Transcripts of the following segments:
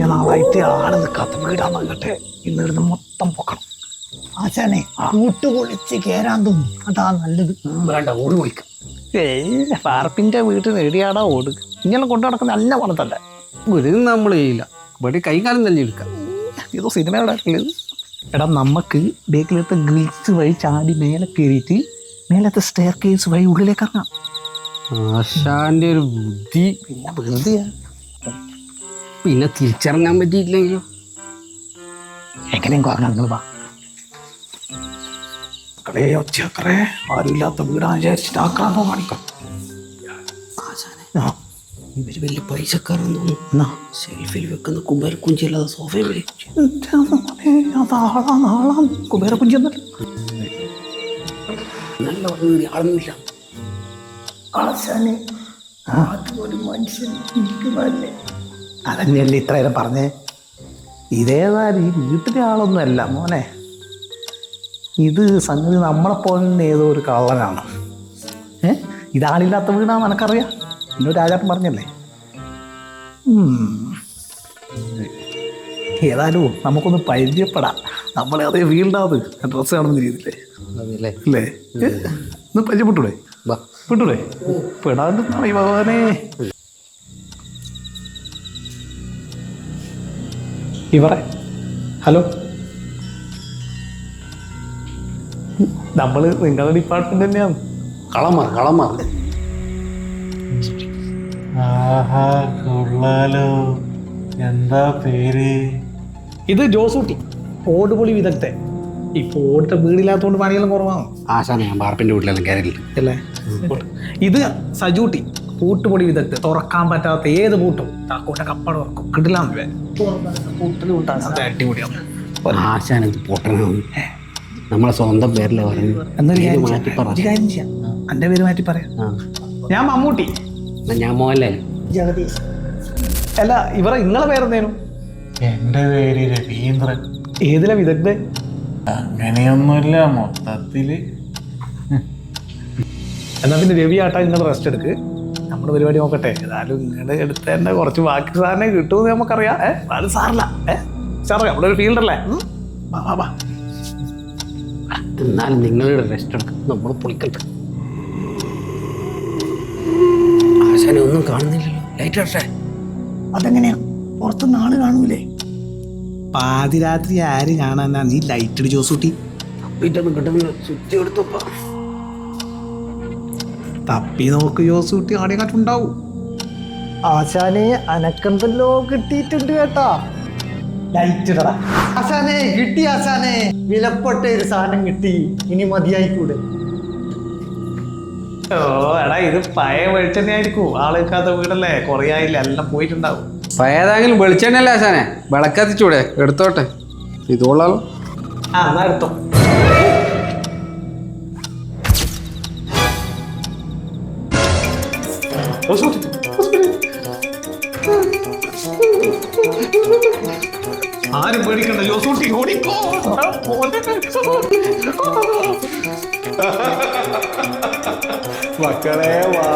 കുറേ നാളായിട്ട് ആൾ നിൽക്കാത്ത വീടാന്നാകട്ടെ ഇന്ന് ഇവിടുന്ന് മൊത്തം പൊക്കണം. ആശാനെ കൂട്ട് പൊളിച്ച് കേറാൻ തോന്നും അതാ നല്ലത്. വേണ്ട ഓട് വിളിക്കാം ഏയ് പാർപ്പിന്റെ വീട്ടിൽ നേടിയാടാ ഓട്. ഇങ്ങനെ കൊണ്ടു നടക്കുന്ന നല്ല പണത്തല്ല. ഒരു നമ്മൾ ചെയ്യില്ല. ഇവിടെ കൈകാലം തന്നെ എടുക്കാം. ഇത് സിനിമയുടെ എടാ നമുക്ക് ബേക്കിലത്തെ ഗ്രിൽസ് വഴി ചാടി മേലെ കയറിയിട്ട് മേലത്തെ സ്റ്റെയർ കേസ് വഴി ഉള്ളിലേക്ക് ഇറങ്ങാം. ആശാന്റെ ഒരു ബുദ്ധി. പിന്നെ വെറുതെ പിന്നെ തിരിച്ചറിഞ്ഞാൻ പറ്റിയിട്ടില്ലെങ്കിലോ? എങ്ങനെയും കുറഞ്ഞ നിങ്ങൾ വാ. മക്കളെ ഒച്ചക്കറേ ആരുമില്ലാത്ത വീടാ വിചാരിച്ചിട്ട് ആക്രാന്തം കാണിക്കാം. ഇവർ വലിയ പൈസക്കാരെന്ന് തോന്നുന്നു. സെൽഫിൽ വെക്കുന്ന കുമ്പേർ കുഞ്ചിയല്ലാതെ സോഫയിൽ വിളിച്ചു എന്താ മോനെ, അതാളാണ് ആളാണ് കുബേര കുഞ്ചൊന്നല്ല നല്ല വീട് ആളൊന്നുമില്ല. ആശാനെ ഒരു മനുഷ്യൻ ഇരിക്കുന്നതല്ലേ അതന്നെയല്ലേ ഇത്ര നേരം പറഞ്ഞേ? ഇതേതായാലും ഈ വീട്ടിലെ ആളൊന്നുമല്ല മോനെ. ഇത് സംഗതി നമ്മളെ നമ്മളെപ്പോലെ ഏതോ ഒരു കള്ളനാണ്. ഏ? ഇതാളില്ലാത്ത വീടാണ് നിനക്കറിയാം? എന്നൊരു രാജാപ്പൻ പറഞ്ഞല്ലേ. ഏതായാലും നമുക്കൊന്ന് പരിചയപ്പെടാം. നമ്മളെ അതേ വീണ്ടാത് ഡ്രസ്സ് കാണുന്ന രീതിയിലേ. അതല്ലേ അല്ലേ? ഒന്ന് പരിചയപ്പെട്ടൂടെ വിട്ടൂടെ പെടാണ്ട് ഭഗവാനെ. ഇവറെ ഹലോ? നമ്മൾ നിങ്ങളുടെ ഡിപ്പാർട്ട്മെന്റ് തന്നെയാണ്. കളമാർ കളമാർ. ആഹാ കൊള്ളാലോ. എന്താ പേര്? ഇത് ജോസൂട്ടി ഓട് ഓടുപൊളി വിദഗ്ധൻ. ഇപ്പൊ ഓടിന്റെ വീടില്ലാത്തതുകൊണ്ട് പണിയെല്ലാം കുറവാണ്. ആശാന ഞാൻ പാർപ്പിന്റെ വീട്ടിലെല്ലാം കയറിയില്ല അല്ലേ? ഇത് സജൂട്ടി പൂട്ടുപൊടി വിദഗ്ധ തുറക്കാൻ പറ്റാത്ത ഏത് പൂട്ടും താക്കോട്ടെ കപ്പട തുറക്കും. കിടിലാണ് അതെ അടിപൊളിയാണ് ആശാൻ ഇത് പൊട്ടനാണ്. നമ്മളെ സ്വന്തം പേരിലെ പറഞ്ഞു എന്നൊരു കാര്യം മാറ്റി ചെയ്യാം. പറ. കാര്യം ചെയ്യാം. എന്റെ പേര് മാറ്റി പറയാം. ഞാൻ മമ്മൂട്ടി. ഞാൻ മോഹൻലാൽ. ജഗദീഷ് അല്ല ഇവരെ നിങ്ങളെ പേരെന്തേനും എന്റെ പേര് രവീന്ദ്രൻ. ഏതിലെ വിദഗ്ധ അങ്ങനെയൊന്നുമില്ല മൊത്തത്തിൽ. എന്നാ പിന്നെ രവി ആട്ടാ നിങ്ങൾ റെസ്റ്റ് എടുക്ക്. നമ്മുടെ പരിപാടി നോക്കട്ടെ. ഏതായാലും നിങ്ങളുടെ എടുത്തതിന്റെ കുറച്ച് ബാക്കി സാറിനെ കിട്ടുമെന്ന് നമുക്കറിയാം. ഏഹ് അത് സാറില്ല. ഏഹ് സാറേ നമ്മുടെ ഒരു ഫീൽഡല്ലേ അല്ലേ? വാ വാ വാ. എന്നാലും നിങ്ങളുടെ റെസ്റ്റ് എടുക്കും. നമ്മൾ പൊളിക്കട്ടെ. ആശാനെ ഒന്നും കാണുന്നില്ലല്ലോ. ലൈറ്റ് അടച്ചേ അതെങ്ങനെയാ? പുറത്തുനിന്ന് ആൾ കാണൂലേ? പാതിരാത്രി ആര് കാണാനാ നീ ലൈറ്റ് ഇട് ജോസൂട്ടി വീട്ടൊന്നും കിട്ടുന്നില്ല സ്വിച്ച് എടുത്തപ്പാ തപ്പി നോക്ക് ആടെ കാട്ടുണ്ടാവും ആശാനെ അനക്കെന്തല്ലോ കിട്ടിയിട്ടുണ്ട് കേട്ടാ. ലൈറ്റ് ഇടടാ. ആശാനെ കിട്ടി ആശാനെ. വിലപ്പെട്ട ഒരു സാധനം കിട്ടി. ഇനി മതിയായിക്കൂടെ? ഓ എടാ ഇത് പഴയ വെളിച്ചെണ്ണ ആയിരിക്കും. ആൾ വീടല്ലേ? കുറേ ആയില്ല? എല്ലാം പോയിട്ടുണ്ടാവും. ഏതാങ്കിലും വെളിച്ചെണ്ണല്ലേ ആശാനെ? വിളക്കത്തിച്ചൂടെ? എടുത്തോട്ടെ. ഇതുകൊള്ളാലോ. ആ എന്നാ എടുത്തോ. ആരും പേടിക്കണ്ട ജോസൂട്ടി ഓടിക്കോ. മക്കളെ വാ.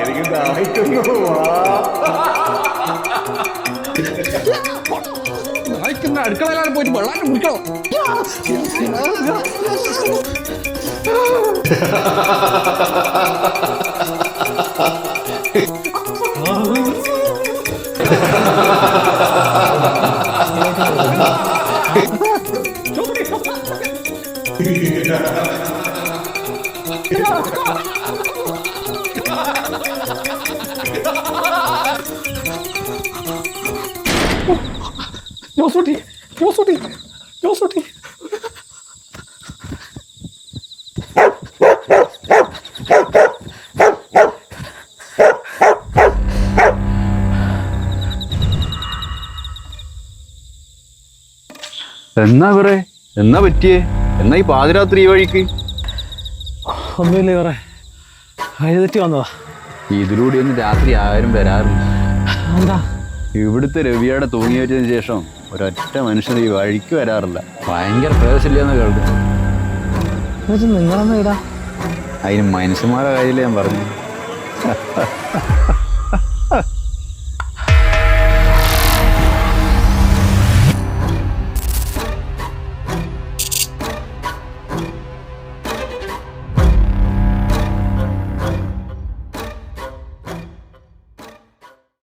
എനിക്ക് ദാഹിക്കുന്നു വാ. അടുക്കളയിലാണ് പോയിട്ട് വെള്ളം കുടിക്കണോ? 要素题，要素题，要素题。എന്നാ വേറെ? എന്നാ പറ്റിയേ? എന്നാ ഈ പാതിരാത്രി ഈ വഴിക്ക്? ഒന്നുമില്ല വേറെ? വഴിതെറ്റി വന്നതാ. ഇതിലൂടെ ഒന്നും രാത്രി ആരും വരാറില്ല. എന്താ? ഇവിടുത്തെ രവിയുടെ തൂങ്ങി വെച്ചതിന് ശേഷം ഒരൊറ്റ മനുഷ്യർ ഈ വഴിക്ക് വരാറില്ല. ഭയങ്കര പ്രവേശമില്ലെന്ന് കേൾക്കും. നിങ്ങളെന്നാ ഇടാ. അതിന് മനുഷ്യന്മാരുടെ കാര്യമില്ല ഞാൻ പറഞ്ഞു